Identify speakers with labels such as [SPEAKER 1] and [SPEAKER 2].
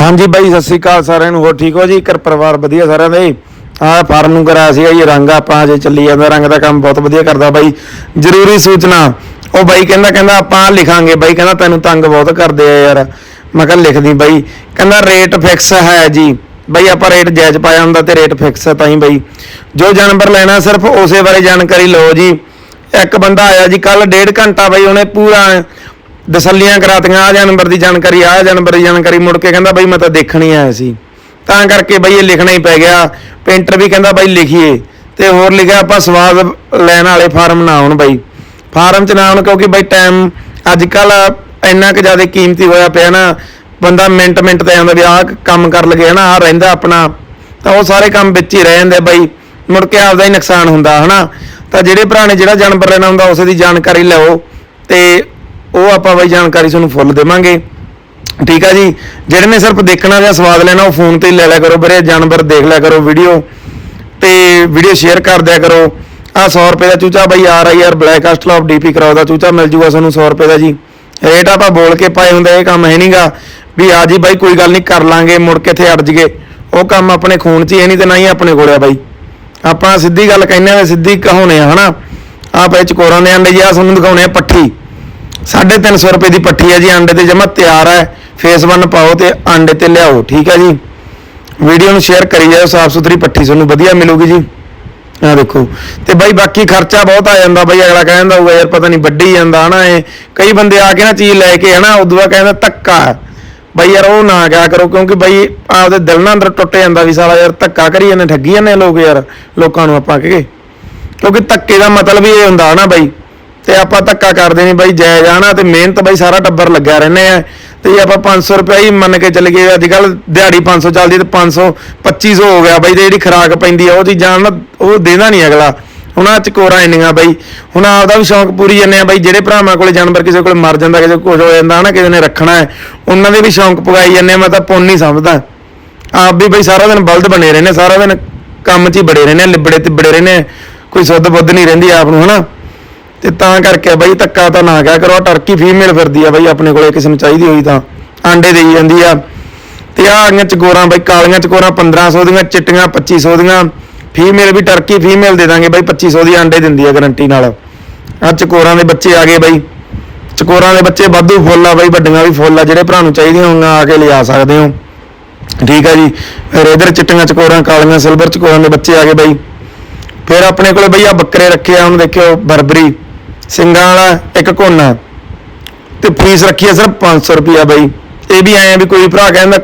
[SPEAKER 1] ਹਾਂਜੀ ਬਾਈ, ਸਤਿ ਸ੍ਰੀ ਅਕਾਲ ਸਾਰਿਆਂ ਨੂੰ, ਹੋਰ ਠੀਕ ਹੋ ਜੀ? ਘਰ ਪਰਿਵਾਰ ਵਧੀਆ ਸਾਰਿਆਂ ਦਾ? ਜੀ ਆਹ ਫਾਰਮ ਨੂੰ ਕਰਾਇਆ ਸੀਗਾ ਜੀ, ਰੰਗ ਆਪਾਂ ਅਜੇ ਚੱਲੀ ਜਾਂਦਾ, ਰੰਗ ਦਾ ਕੰਮ ਬਹੁਤ ਵਧੀਆ ਕਰਦਾ ਬਾਈ। ਜ਼ਰੂਰੀ ਸੂਚਨਾ, ਉਹ ਬਾਈ ਕਹਿੰਦਾ ਕਹਿੰਦਾ ਆਪਾਂ ਲਿਖਾਂਗੇ। ਬਾਈ ਕਹਿੰਦਾ, ਤੈਨੂੰ ਤੰਗ ਬਹੁਤ ਕਰਦੇ ਆ ਯਾਰ। ਮੈਂ ਕਿਹਾ, ਲਿਖਦੀ ਬਾਈ। ਕਹਿੰਦਾ, ਰੇਟ ਫਿਕਸ ਹੈ ਜੀ। ਬਾਈ, ਆਪਾਂ ਰੇਟ ਜਾਇਜ਼ ਪਾਇਆ ਹੁੰਦਾ ਤੇ ਰੇਟ ਫਿਕਸ ਹੈ ਤਾਂ ਹੀ ਬਾਈ। ਜੋ ਜਾਨਵਰ ਲੈਣਾ, ਸਿਰਫ ਉਸੇ ਬਾਰੇ ਜਾਣਕਾਰੀ ਲਓ ਜੀ। ਇੱਕ ਬੰਦਾ ਆਇਆ ਜੀ ਕੱਲ ਡੇਢ ਘੰਟਾ ਬਾਈ ਉਹਨੇ ਪੂਰਾ ਦਸੱਲੀਆਂ ਕਰਾਤੀਆਂ ਆ ਜਾਨਵਰ ਦੀ ਜਾਣਕਾਰੀ ਆ ਜਾਨਵਰ ਦੀ ਜਾਣਕਾਰੀ ਮੁੜ ਕੇ ਕਹਿੰਦਾ ਬਾਈ ਮੈਂ ਤਾਂ ਦੇਖਣ ਹੀ ਆਇਆ ਸੀ। ਤਾਂ ਕਰਕੇ ਬਈ ਇਹ ਲਿਖਣਾ ਹੀ ਪੈ ਗਿਆ। ਪੇਂਟਰ ਵੀ ਕਹਿੰਦਾ ਬਾਈ ਲਿਖੀਏ। ਤੇ ਹੋਰ ਲਿਖਿਆ, ਆਪਾਂ ਸਵਾਦ ਲੈਣ ਵਾਲੇ ਫਾਰਮ ਨਾ ਆਉਣ ਬਈ। ਫਾਰਮ ਚ ਨਾ ਆਉਣ ਕਿਉਂਕਿ ਬਾਈ ਟਾਈਮ ਅੱਜ ਕੱਲ ਇੰਨਾ ਕੁ ਜ਼ਿਆਦਾ ਕੀਮਤੀ ਹੋਇਆ ਪਿਆ ਨਾ, ਬੰਦਾ ਮਿੰਟ ਮਿੰਟ ਤੇ ਆਉਂਦਾ ਵੀ ਆਹ ਕੰਮ ਕਰ ਲਗੇ ਹਨਾ ਆ ਰਹਿੰਦਾ ਆਪਣਾ। ਤਾਂ ਉਹ ਸਾਰੇ ਕੰਮ ਵਿੱਚ ਹੀ ਰਹਿ ਜਾਂਦੇ ਬਾਈ। ਮੁੜ ਕੇ ਆਪਦਾ ਹੀ ਨੁਕਸਾਨ ਹੁੰਦਾ, ਹਨਾ? ਤਾਂ ਜਿਹੜੇ ਭਰਾ ਨੇ ਜਿਹੜਾ ਜਾਨਵਰ ਲੈਣਾ ਹੁੰਦਾ, ਉਸੇ ਦੀ ਜਾਣਕਾਰੀ ਲਓ। ਤੇ ਉਹ ਆਪਾਂ ਬਾਈ ਜਾਣਕਾਰੀ ਤੁਹਾਨੂੰ ਫੁੱਲ ਦੇਵਾਂਗੇ। ਠੀਕ ਆ ਜੀ? ਜਿਹੜੇ ਨੇ ਸਿਰਫ ਦੇਖਣਾ ਜਾਂ ਸਵਾਦ ਲੈਣਾ, ਉਹ ਫੋਨ ਤੇ ਲੈ ਲਿਆ ਕਰੋ ਵੀਰੇ। ਜਾਨਵਰ ਦੇਖ ਲਿਆ ਕਰੋ ਵੀਡੀਓ। ਤੇ ਵੀਡੀਓ ਸ਼ੇਅਰ ਕਰ ਦਿਆ ਕਰੋ। ਆ 100 ਰੁਪਏ ਦਾ ਚੂਚਾ ਬਾਈ, R I R black Australorp DP ਕਰਾਓ ਦਾ ਚੂਚਾ ਮਿਲ ਜੂਗਾ ਤੁਹਾਨੂੰ 100 ਰੁਪਏ ਦਾ ਜੀ। ਰੇਟ ਆਪਾਂ ਬੋਲ ਕੇ ਪਾਏ ਹੁੰਦਾ ਇਹ ਕੰਮ ਹੈ ਨਹੀਂਗਾ। ਵੀ ਆ ਜੀ ਬਾਈ, ਕੋਈ ਗੱਲ ਨਹੀਂ, ਕਰ ਲਾਂਗੇ, ਮੁੜ ਕੇ ਇੱਥੇ ਅੜ ਜਗੇ ਉਹ ਕੰਮ ਆਪਣੇ ਖੂਨ 'ਚ ਹੀ ਹੈ ਨਹੀਂ ਤੇ ਨਾ ਹੀ ਆਪਣੇ ਕੋਲ ਆ ਬਾਈ। ਆਪਾਂ ਸਿੱਧੀ ਗੱਲ ਕਹਿੰਦੇ ਆ ਸਿੱਧੀ ਕਹਾਉਣੇ ਆ, ਹਨਾ? ਆ ਪਏ ਚਕੋਰਾਂ ਦੇ ਅੰਡੇ ਜੀ ਆ ਤੁਹਾਨੂੰ ਦਿਖਾਉਣੇ ਆ ਪੱਠੀ। 350 ਰੁਪਏ ਦੀ ਪੱਠੀ ਹੈ ਜੀ, ਅੰਡੇ ਤੇ ਜਮਾ ਤਿਆਰ ਹੈ ਫੇਸ ਵਨ ਪਾਓ ਤੇ ਅੰਡੇ ਤੇ ਲਿਆਓ, ਠੀਕ ਹੈ ਜੀ? ਵੀਡੀਓ ਨੂੰ ਸ਼ੇਅਰ ਕਰੀ ਜਾਓ ਸਾਫ਼ ਸੁਥਰੀ ਪੱਠੀ ਤੁਹਾਨੂੰ ਵਧੀਆ ਮਿਲੂਗੀ ਜੀ। ਆ ਦੇਖੋ, ਤੇ ਬਾਈ ਬਾਕੀ ਖਰਚਾ ਬਹੁਤ ਆ ਜਾਂਦਾ ਬਾਈ, ਅਗਲਾ ਕਹਿੰਦਾ ਹੋਊਗਾ ਯਾਰ ਪਤਾ ਨਹੀਂ ਵੱਡੀ ਜਾਂਦਾ ਹਨਾ ਇਹ। ਕਈ ਬੰਦੇ ਆ ਕੇ ਨਾ ਚੀਜ਼ ਲੈ ਕੇ ਹਨਾ, ਉਦੋਂ ਬਾਅਦ ਕਹਿੰਦਾ, ਧੱਕਾ ਹੈ। ਬਾਈ ਯਾਰ ਉਹ ਨਾ ਕਿਆ ਕਰੋ, ਕਿਉਂਕਿ ਬਾਈ ਆਪਦੇ ਦਿਲ ਨਾਲ ਅੰਦਰ ਟੁੱਟ ਜਾਂਦਾ ਵੀ ਸਾਲਾ ਯਾਰ ਧੱਕਾ ਕਰੀ ਜਾਂਦੇ, ਠੱਗੀ ਜਾਂਦੇ ਲੋਕ ਯਾਰ, ਲੋਕਾਂ ਨੂੰ ਆਪਾਂ ਕਹੇ ਕਿਉਂਕਿ ਧੱਕੇ ਦਾ ਮਤਲਬ ਹੀ ਇਹ ਹੁੰਦਾ ਹਨਾ ਬਾਈ। ਤੇ ਆਪਾਂ ਧੱਕਾ ਕਰਦੇ ਨਹੀਂ ਬਾਈ ਜੈ ਜਾਣਾ ਤੇ ਮਿਹਨਤ ਬਾਈ ਸਾਰਾ ਟੱਬਰ ਲੱਗਿਆ ਰਹਿੰਦੇ ਆ। ਤੇ ਜੇ ਆਪਾਂ 500 ਰੁਪਏ ਹੀ ਮੰਨ ਕੇ ਚੱਲ ਗਏ ਅੱਜ ਕੱਲ ਦਿਹਾੜੀ 500 ਚੱਲਦੀ ਤੇ 500 2500 ਹੋ ਗਿਆ ਬਾਈ ਤੇ ਜਿਹੜੀ ਖਰਾਕ ਪੈਂਦੀ ਆ ਉਹ ਚੀਜ਼ਾਂ ਨਾ ਉਹ ਦੇਣਾ ਨਹੀਂ ਅਗਲਾ। ਹੁਣ ਆ ਚਕੋਰਾ ਇੰਨੀਆਂ ਬਾਈ ਹੁਣ ਆਪਦਾ ਵੀ ਸ਼ੌਂਕ ਪੂਰੀ ਜੰਨੇ ਆ ਬਾਈ ਜਿਹੜੇ ਭਰਾਵਾਂ ਕੋਲੇ ਜਾਨਵਰ ਕਿਸੇ ਕੋਲੇ ਮਰ ਜਾਂਦਾ ਕਿਸੇ ਕੋਲ ਹੋ ਜਾਂਦਾ ਹਨਾ ਕਿਸੇ ਨੇ ਰੱਖਣਾ ਹੈ ਉਹਨਾਂ ਦੇ ਵੀ ਸ਼ੌਂਕ ਪੁਗਾਈ ਜੰਨੇ ਆ ਮੈਂ ਤਾਂ ਪੁੰਨ ਨਹੀਂ ਸਮਝਦਾ। ਆਪ ਵੀ ਬਈ ਸਾਰਾ ਦਿਨ ਬਲਦ ਬਣੇ ਰਹਿੰਦੇ ਸਾਰਾ ਦਿਨ ਕੰਮ 'ਚ ਹੀ ਬੜੇ ਰਹਿੰਦੇ ਆ, ਲਿਬੜੇ ਤੇ ਬੜੇ ਰਹਿੰਦੇ ਆ। ਕੋਈ ਸੁੱਧ ਬੁੱਧ ਨਹੀਂ ਰਹਿੰਦੀ ਆਪ ਨੂੰ ਹਨਾ। ਤੇ ਤਾਂ ਕਰਕੇ ਬਈ, ਧੱਕਾ ਤਾਂ ਨਾ ਕਿਆ ਕਰੋ, ਆਹ ਟਰਕੀ ਫੀਮੇਲ ਫਿਰਦੀ ਆ ਬਾਈ, ਆਪਣੇ ਕੋਲੇ ਕਿਸੇ ਨੂੰ ਚਾਹੀਦੀ ਹੋਈ ਤਾਂ। ਆਂਡੇ ਦੇਈ ਜਾਂਦੀ ਆ। ਤੇ ਆ ਆਈਆਂ ਚਕੋਰਾਂ ਬਈ, ਕਾਲੀਆਂ ਚਕੋਰਾਂ 1500 ਦੀਆਂ, ਚਿੱਟੀਆਂ 2500 ਦੀਆਂ। ਫੀਮੇਲ ਵੀ ਟਰਕੀ ਫੀਮੇਲ ਦੇ ਦਾਂਗੇ ਬਈ 2500 ਦੀ ਆਂਡੇ ਦਿੰਦੀ ਆ ਗਰੰਟੀ ਨਾਲ। ਆ ਚਕੋਰਾਂ ਦੇ ਬੱਚੇ ਆ ਗਏ ਬਾਈ। ਚਕੋਰਾਂ ਦੇ ਬੱਚੇ ਵਾਧੂ ਫੁੱਲ ਆ ਬਾਈ, ਵੱਡੀਆਂ ਵੀ ਫੁੱਲ ਆ, ਜਿਹੜੇ ਭਰਾ ਨੂੰ ਚਾਹੀਦੀਆਂ ਹੋਣਗੀਆਂ ਆ ਕੇ ਲਿਆ ਸਕਦੇ ਹੋ। ਠੀਕ ਆ ਜੀ। ਫਿਰ ਇਧਰ ਚਿੱਟੀਆਂ ਚਕੋਰਾਂ, ਕਾਲੀਆਂ ਸਿਲਵਰ ਚਕੋਰਾਂ ਦੇ ਬੱਚੇ ਆ ਗਏ ਬਾਈ। ਫਿਰ ਆਪਣੇ ਕੋਲੇ ਬਈ ਆ ਬੱਕਰੇ ਰੱਖੇ ਆ ਹੁਣ ਦੇਖਿਓ, ਬਰਬਰੀ। ਸਿੰਘਾਂ ਵਾਲਾ ਇੱਕ ਕੋਨਾ ਤੇ ਫੀਸ ਰੱਖੀ ਹੈ ਸਿਰਫ 500 ਰੁਪਿਆ ਬਈ। ਇਹ ਵੀ ਐਂ ਵੀ ਕੋਈ ਭਰਾ ਕਹਿੰਦਾ